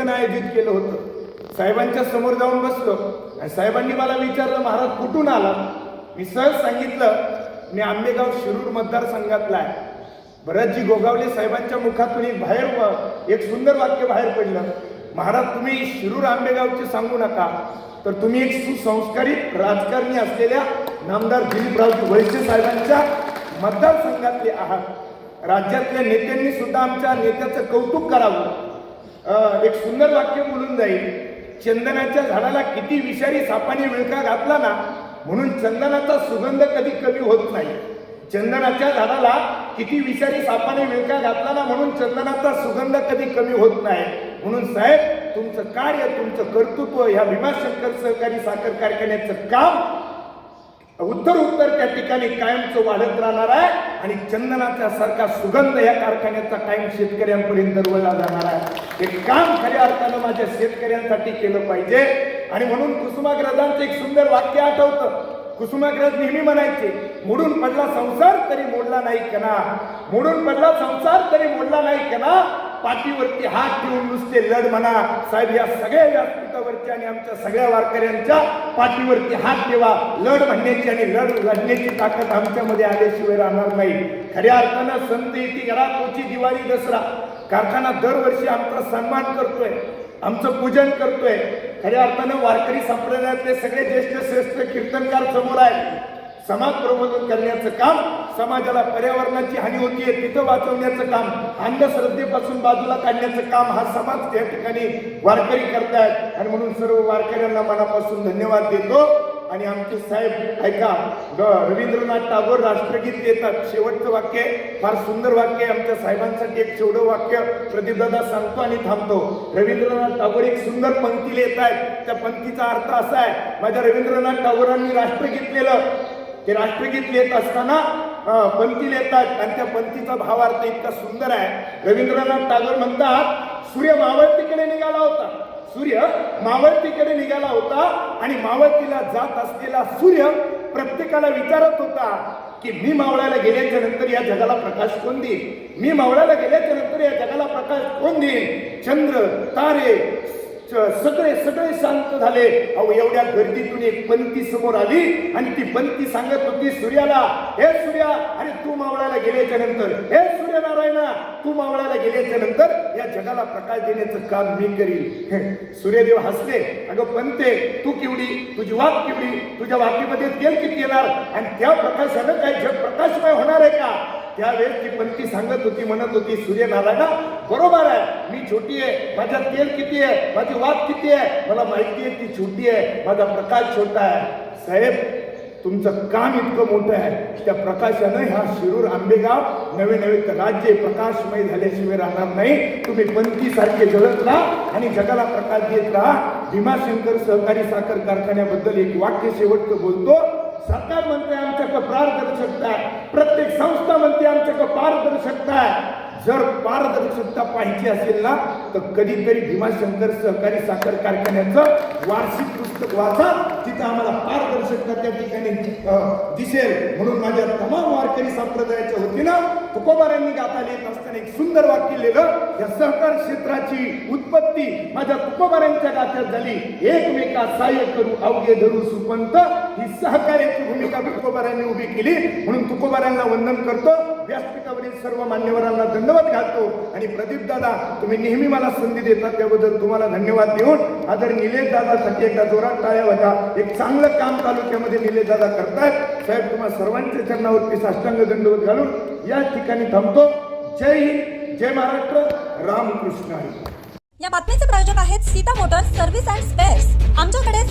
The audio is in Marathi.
कीर्तन आयोजित केलं होतं. साहेबांच्या समोर जाऊन बसलो. आणि साहेबांनी मला विचारलं महाराज कुठून आला मी सहज सांगितलं मी आंबेगाव शिरूर मतदारसंघातला आहे. भरतजी गोगावले साहेबांच्या मुखातून एक बाहेर एक सुंदर वाक्य बाहेर पडलं. महाराज तुम्ही शिरूर आंबेगावचे सांगू नका. तर तुम्ही एक सुसंस्कारित राजकारणी असलेल्या नामदार दिलीपरावजी वळसे साहेबांच्या मतदारसंघातले आहात. राज्यातल्या नेत्यांनी सुद्धा आमच्या नेत्याचं कौतुक करावं. एक सुंदर वाक्य बोलून जाईल. चंदनाच्या झाडाला किती विषारी सापाने विळका घातला ना म्हणून चंदनाचा सुगंध कधी कमी होत नाही. चंदनाच्या झाडाला किती विषारी सापाने विळका घातला ना म्हणून चंदनाचा सुगंध कधी कमी होत नाही. म्हणून साहेब तुमचं कार्य तुमचं कर्तृत्व ह्या भीमाशंकर सहकारी साखर कारखान्याचं काम उत्तर उत्तर त्या ठिकाणी कायमचं वाढत राहणार आहे. आणि चंदनाच्या सारखा सुगंध या कारखान्याचा कायम शेतकऱ्यांपर्यंत दरवळला जाणार आहे. हे काम खऱ्या अर्थानं माझ्या शेतकऱ्यांसाठी केलं पाहिजे. आणि म्हणून कुसुमाग्रजांचं एक सुंदर वाक्य आठवतं. कुसुमाग्रज नेहमी म्हणायचे मोडून पडला संसार तरी मोडला नाही कना. मोडून पडला संसार तरी मोडला नाही कना. पाठीवरती हात ठेवून नुसते लढ म्हणा. साहेब या सगळ्या व्यासपीठावरच्या आणि आमच्या सगळ्या वारकऱ्यांच्या पाठीवरती हात ठेवा. लढ म्हणण्याची आणि लढ लढण्याची ताकद आमच्यामध्ये आल्याशिवाय राहणार नाही. खऱ्या अर्थानं संत येते घरात तोची दिवाळी दसरा. कारखाना दरवर्षी आमचा सन्मान करतोय. आमचं पूजन करतोय. खऱ्या अर्थानं वारकरी संप्रदायातले सगळे ज्येष्ठ श्रेष्ठ कीर्तनकार समोर आहेत. समाज प्रबोधन करण्याचं काम समाजाला पर्यावरणाची हानी होतीये तिथं वाचवण्याचं काम अंधश्रद्धेपासून बाजूला काढण्याचं काम हा समाज त्या ठिकाणी वारकरी करतायत. आणि म्हणून सर्व वारकऱ्यांना मनापासून धन्यवाद देतो. आणि आमचे साहेब ऐका ग- रवींद्रनाथ टागोर राष्ट्रगीत देतात. शेवटचं वाक्य फार सुंदर वाक्य आहे आमच्या साहेबांसाठी. एक शेवटं वाक्य प्रदीपदादा सांगतो आणि थांबतो. रवींद्रनाथ टागोर एक सुंदर पंक्ती लिहित आहेत त्या पंक्तीचा अर्थ असा आहे माझ्या रवींद्रनाथ टागोरांनी राष्ट्रगीत लिहिलं. ते राष्ट्रगीत लिहित असताना पंक्ती लिहितात. आणि त्या पंक्तीचा भावार्थ इतका सुंदर आहे. रवींद्रनाथ टागोर म्हणतात सूर्य मावळतीकडे निघाला होता. सूर्य मावळतीकडे निघाला होता आणि मावळतीला जात असलेला सूर्य प्रत्येकाला विचारत होता की मी मावळायला गेल्याच्यानंतर या जगाला प्रकाश कोण देईल? मी मावळायला गेल्याच्यानंतर या जगाला प्रकाश कोण देईल? चंद्र तारे सगळे सगळे शांत झाले. अहो एवढ्या गर्दीतून एक पंक्ती समोर आली आणि ती पंक्ती सांगत होती सूर्याला हे सूर्या आणि तू मावळायला गेल्याच्यानंतर हे सूर्यनारायणा तू मावळायला गेल्याच्यानंतर या जगाला प्रकाश देण्याचं काम मी करील सूर्यदेव हसले. अगं पंते तू केवढी तुझी वाक केवढी? तुझ्या वाकीमध्ये तेल किती येणार आणि त्या प्रकाशानं काय जग प्रकाशमय होणार आहे का? त्यावेळेस ती पंक्ती सांगत होती म्हणत होती सूर्यनारायणा बरोबर आहे. मी छोटी आहे. माझा तेल किती आहे? माझी वाद किती आहे? मला माहिती आहे ती छोटी आहे. माझा प्रकाश छोटा आहे. साहेब तुमचं काम इतकं मोठं आहे. त्या प्रकाशानं ह्या शिरूर आंबेगाव नवे नवे राज्य प्रकाशमय झाल्याशिवाय राहणार नाही. तुम्ही पंथी सारखे जगत राहा आणि जगाला प्रकाश देत राहा. भीमाशंकर सहकारी साखर कारखान्याबद्दल एक वाक्य शेवटचं बोलतो. सरकार म्हणते आमच्याकडे पारदर्शकता आहे प्रत्येक संस्था म्हणते आमच्याकडे पारदर्शकता आहे जर पारदर्शकता पाहिजे असेल ना तर कधीतरी भीमाशंकर सहकारी साखर कारखान्याचं वार्षिक पुस्तक वाचा. तिथं आम्हाला पारदर्शकता त्या ठिकाणी दिसेल. म्हणून माझ्या तमाम वारकरी संप्रदायाच्या वतीनं तुकोबारांनी गाता लिहित असताना एक सुंदर वाक्य लिहिलं. या सहकार क्षेत्राची उत्पत्ती माझ्या तुकोबारांच्या गात्यात झाली. एकमेका सहाय्य करू अवघे धरू सुपंत. ही सहकार्याची भूमिका तुकोबारांनी उभी केली. म्हणून तुकोबारांना वंदन करतो. व्यासपीठावरील सर्व मान्यवरांना दंडवत घालतो. आणि प्रदीप दादा तुम्ही नेहमी मला संधी देतात त्याबद्दल तुम्हाला धन्यवाद देऊन आदर निलेश दादासाठी एकदा जोरात टाळ्या होता एक चांगलं काम तालुक्यामध्ये निलेश दादा करतायत. साहेब तुम्हाला सर्वांच्या चरणावरती साष्टांग दंडवत घालून या ठिकाणी थांबतो. जय हिंद जय महाराष्ट्र रामकृष्ण या बातमीचे प्रायोजक आहेत Sita motors service and spares. आमच्या